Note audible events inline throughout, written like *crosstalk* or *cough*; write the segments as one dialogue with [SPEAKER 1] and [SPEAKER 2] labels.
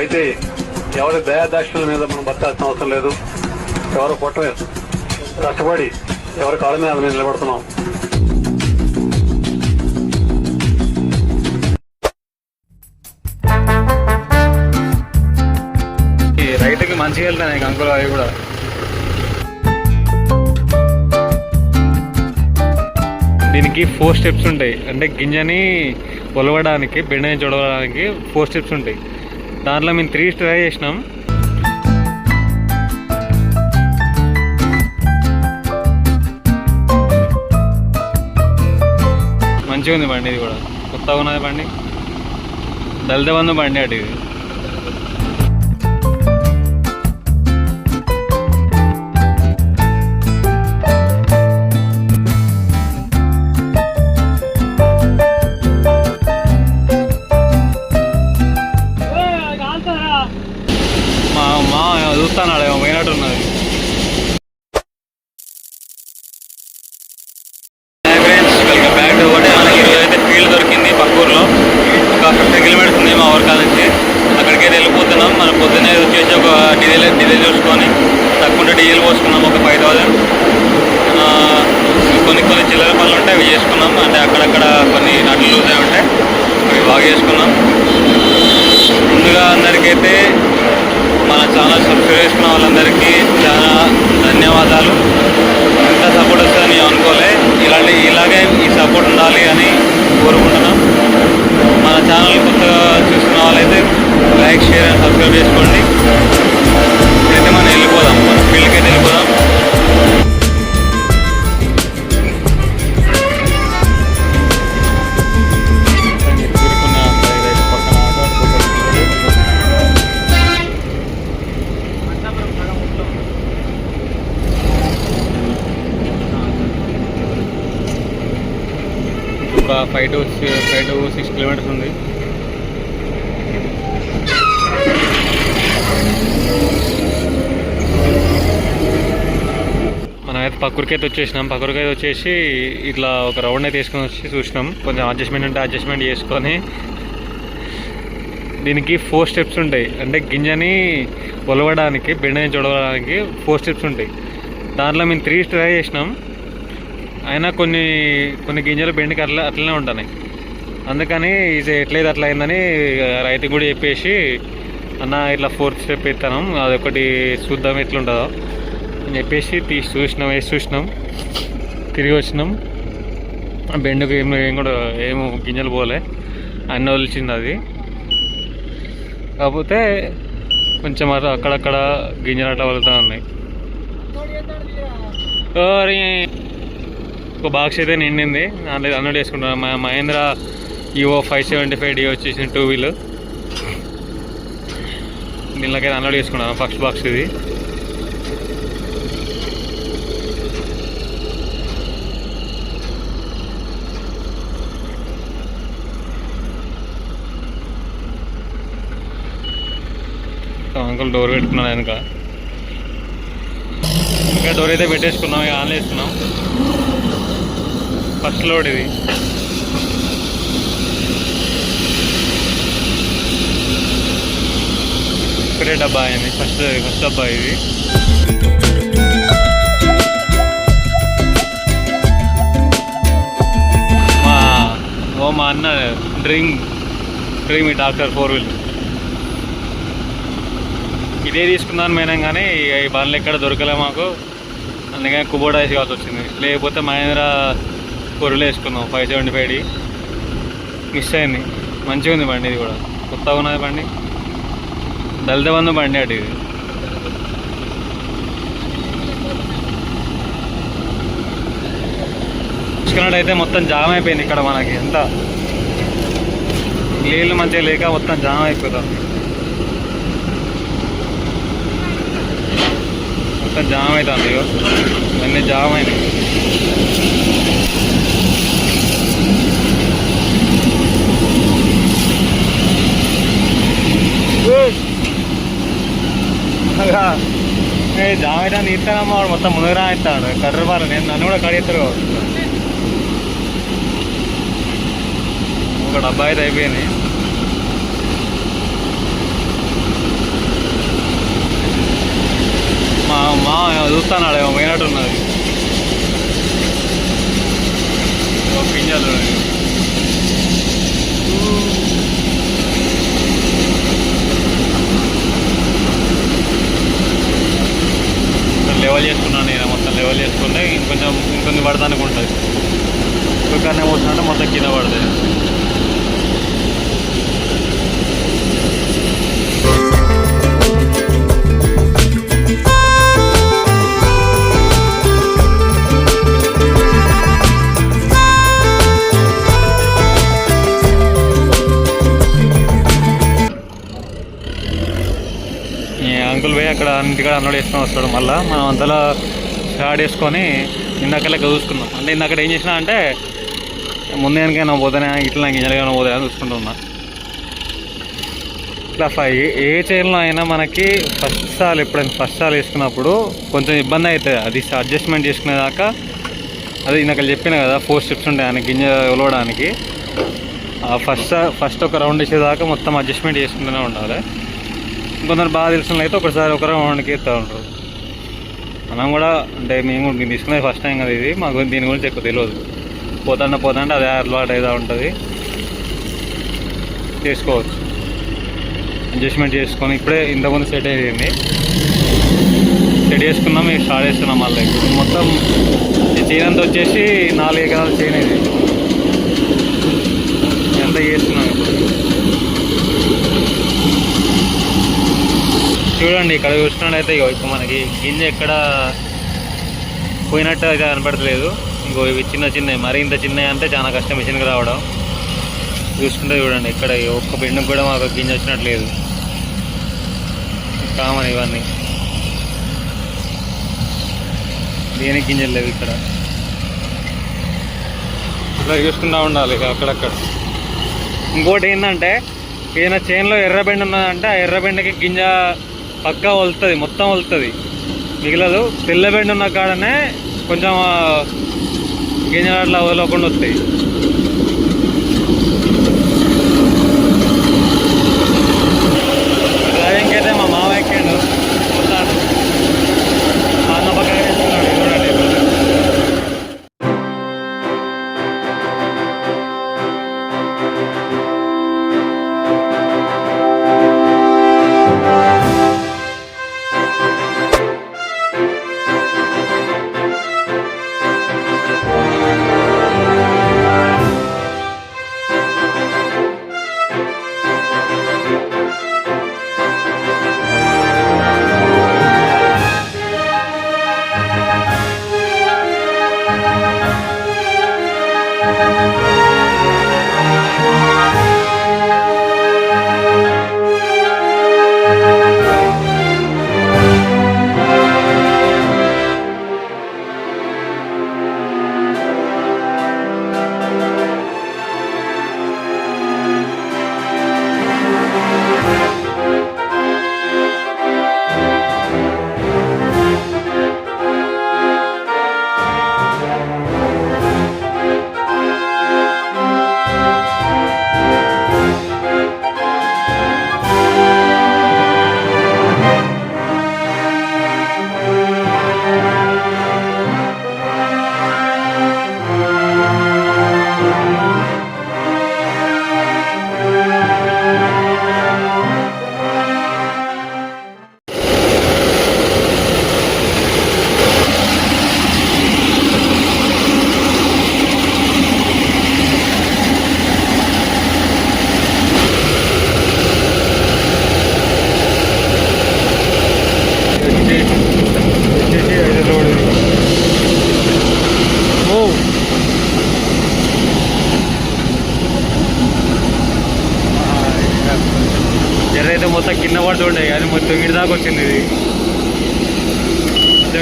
[SPEAKER 1] అయితే ఎవరి దయాదాక్షుల మీద మనం బతకాల్సిన అవసరం లేదు. ఎవరు కొట్టలేదు కష్టపడి ఎవరి కాళ్ళ మీద మేము నిలబడుతున్నాం.
[SPEAKER 2] ఈ రైతుకి మంచిగా వెళ్తాయి అంకులు అవి కూడా. దీనికి ఫోర్ స్టెప్స్ ఉంటాయి. అంటే గింజని ఒలవడానికి బెండని చూడడానికి ఫోర్ స్టెప్స్ ఉంటాయి. దాంట్లో మేము త్రీ ట్రై చేసినాం. మంచిగా ఉంది బండి ఇది కూడా. కొత్తగా ఉన్నది బండి. దళిత బంధు బండి అటు ఇది. అక్కడక్కడ కొన్ని నట్లు లూజ్ అయి ఉంటాయి అవి బాగా చేసుకున్నాం ముందుగా అందరికైతే మన ఛానల్ సబ్స్క్రైబ్ చేసుకున్న వాళ్ళందరికీ చాలా ధన్యవాదాలు. ఎంత సపోర్ట్ వస్తుందని నేను అనుకోలే. ఇలాంటి ఇలాగే ఈ సపోర్ట్ ఉండాలి అని కోరుకుంటున్నాం. మన ఛానల్ కొత్తగా చూస్తున్న వాళ్ళైతే లైక్ షేర్ అండ్ సబ్స్క్రైబ్ చేసుకోండి. ఒక five two five two six kilometres ఉంది. మనమైతే పక్కరికైతే వచ్చేసినాం. పక్కరికైతే వచ్చేసి ఇట్లా ఒక రౌండ్ అయితే తీసుకొని వచ్చి చూసినాం. కొంచెం అడ్జస్ట్మెంట్ ఉంటే అడ్జస్ట్మెంట్ చేసుకొని దీనికి ఫోర్ స్టెప్స్ ఉంటాయి. అంటే గింజని ఒలవడానికి బెండని చూడవడానికి ఫోర్ స్టెప్స్ ఉంటాయి. దాంట్లో మేము త్రీ ట్రై చేసినాం. అయినా కొన్ని కొన్ని గింజలు బెండికి అట్లా అట్లనే ఉంటున్నాయి. అందుకని ఇది ఎట్లయితే అట్లా అయిందని రైతుకి కూడా చెప్పేసి అన్న ఇట్లా ఫోర్త్ స్టెప్ ఎత్తాను అదొకటి చూద్దాం ఎట్లుంటుందో. అని చెప్పేసి తీసి చూసినాం వేసి చూసినాం. తిరిగి వచ్చినాం. బెండుకు ఏం ఏం కూడా ఏం గింజలు పోలే. అన్నీ వదిలిచింది అది. కాకపోతే కొంచెం అట్లా అక్కడక్కడ గింజలు అట్లా వదులుతూ ఉన్నాయి ఒక బాక్స్ అయితే నిండింది. దాంట్లో అన్లోడ్ చేసుకుంటాను మా మహేంద్ర ఈవో ఫైవ్ సెవెంటీ ఫైవ్ డి వచ్చేసిన టూ వీల్ దీనిలోకైతే అన్లోడ్ చేసుకున్నాను ఫస్ట్ బాక్స్ ఇది. అంకుల్ డోర్ పెట్టుకున్నాను వెనుక. ఇంకా డోర్ అయితే పెట్టేసుకున్నాం. ఇక ఆన్ చేసుకున్నాం ఫస్ట్ లోడ్ ఇది. ఇక్కడే డబ్బా అయింది. ఫస్ట్ ఫస్ట్ డబ్బా ఇది. మా ఓ మా అన్న drink dream doctor four wheeler. ఇదే తీసుకుందాం మేనం కానీ ఈ బండ్లు ఎక్కడ దొరకలే మాకు. అందుకని కుబోడా వేసుకోవాల్సి వచ్చింది. లేకపోతే మహేంద్ర పొరులు వేసుకున్నాం five seventy five D. Miss అయింది. మంచిగా ఉంది బండి ఇది కూడా. కొత్తగా ఉన్నది బండి. దళిత బంధు బండి అటు ఇది. చూసుకున్నట్టయితే మొత్తం జామ్ అయిపోయింది ఇక్కడ మనకి. ఎంత? నీళ్ళు మంచిగా లేక మొత్తం జామ్ అయిపోతుంది మొత్తం జామ్ అవుతుంది ఇవన్నీ జామ్ అయినాయి. ఆయన తీస్తానమ్మ వాడు మొత్తం మునుగురా ఇస్తాడు కర్ర వాళ్ళు నేను నన్ను కూడా కడిగేస్తారు ఒక డబ్బా అయితే అయిపోయింది. మా మా చూస్తానాడు పోయినట్టున్నది పింజాలు లెవెల్ చేసుకున్నాను నేను మొత్తం లెవెల్ చేసుకుంటే ఇంకొంచెం ఇంకొంచెం పడతానికి ఉంటుంది. ఇంకొకనే పోతుందంటే మొత్తం కింద పడుతుంది ఈ పోయి అక్కడ ఇంటికాడ అన్లోడ్ చేసుకొని వస్తాడు. మళ్ళీ మనం అంతలా స్టార్ట్ చేసుకొని ఇందాక చూసుకున్నాం. అంటే ఇందాక ఏం చేసినా అంటే ముందు వెనకైనా పోతానే ఇట్లా నాకు ఇంజనీగా పోతానే చూసుకుంటున్నా ఇట్లా ఏ చైన్లో అయినా మనకి ఫస్ట్ సాల్ ఎప్పుడైనా ఫస్ట్ సాల్ వేసుకున్నప్పుడు కొంచెం ఇబ్బంది అవుతుంది. అది అడ్జస్ట్మెంట్ చేసుకునేదాకా అదే ఇందాక చెప్పిన కదా ఫోర్ స్టెప్స్ ఉంటాయి ఆయన గింజ ఒలవడానికి ఆ ఫస్ట్ ఫస్ట్ ఒక రౌండ్ వేసేదాకా మొత్తం అడ్జస్ట్మెంట్ చేసుకుంటూనే ఉండాలి. కొందరు బాగా తెలిసిన అయితే ఒకసారి ఒక రౌండ్కి ఎత్తా ఉంటారు. మనం కూడా అంటే మేము కూడా మేము తీసుకునేది ఫస్ట్ టైం కదా ఇది. మాకు దీని గురించి ఎక్కువ తెలియదు. పోతాంటే పోతాంటే అది అలవాటు అయితే ఉంటుంది. చేసుకోవచ్చు. అడ్జస్ట్మెంట్ చేసుకొని ఇప్పుడే ఇంతకుముందు సెట్ అయింది సెట్ చేసుకున్నాం మేము స్టార్ట్ చేస్తున్నాం మళ్ళీ. ఇప్పుడు మొత్తం ఈ వచ్చేసి నాలుగు ఎకరాలు చేయనేది ఇది. ఎంత చేస్తున్నాం ఇప్పుడు? చూడండి ఇక్కడ చూసినట్టయితే ఇగో ఇప్పుడు మనకి గింజ ఎక్కడ పోయినట్టు అయితే కనపడలేదు ఇంకో ఇవి చిన్న చిన్నవి మరి ఇంత చిన్నవి అంటే చాలా కష్టం మిషన్కి రావడం. చూసుకుంటే చూడండి ఇక్కడ ఒక్క బెండుకు కూడా మాకు గింజ వచ్చినట్లేదు. కామన్ ఇవన్నీ. దేనికి గింజలు లేవు ఇక్కడ? ఇట్లా చూసుకుంటూ ఉండాలి ఇక అక్కడక్కడ. ఇంకోటి ఏంటంటే ఏదైనా చేనులో ఎర్రబెండ ఉన్నదంటే ఆ ఎర్రబెండకి గింజ పక్కా వలుతుంది మొత్తం వలుతుంది. మిగలదు తెల్లబెండ ఉన్న కాడనే కొంచెం ఆ, గింజలు అట్లా వదలకుండా వస్తాయి.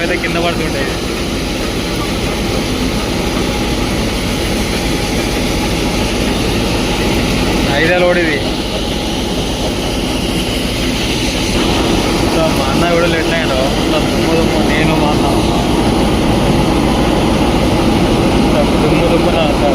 [SPEAKER 2] అయితే కింద పడుతుంటాయి. ఐదే లోడ్ ఇది. మా అన్న కూడా లెట్ అయ్యాడు మొత్తం దుమ్ము దుమ్ము నేను మా అన్న. దుమ్ము దుమ్ము దుమ్మున అంతా.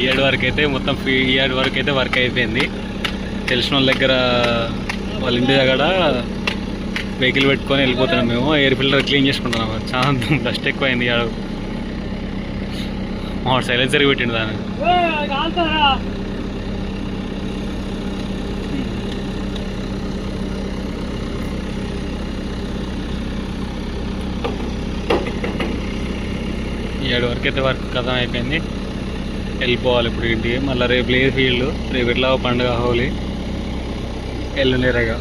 [SPEAKER 2] ఇయర్ వరకు అయితే మొత్తం ఇయర్ వరకు అయితే వర్క్ అయిపోయింది. తెలిసిన వాళ్ళ దగ్గర వాళ్ళ ఇంటి దగ్గర వెహికల్ పెట్టుకొని వెళ్ళిపోతున్నాం మేము. ఎయిర్ ఫిల్టర్ క్లీన్ చేసుకుంటున్నాం. చాలా *laughs* డస్ట్ ఎక్కువైంది ఆడ మా సైలెన్సర్ పెట్టిండు దాన్ని. ఏడు వరకు అయితే వర్క్ కథం అయిపోయింది వెళ్ళిపోవాలి ఇప్పుడు ఇంటికి. మళ్ళీ రేపు లేదు ఫీల్డ్. రేపు ఎట్లా పండుగ హోలీ. ఎల్లుండేరగా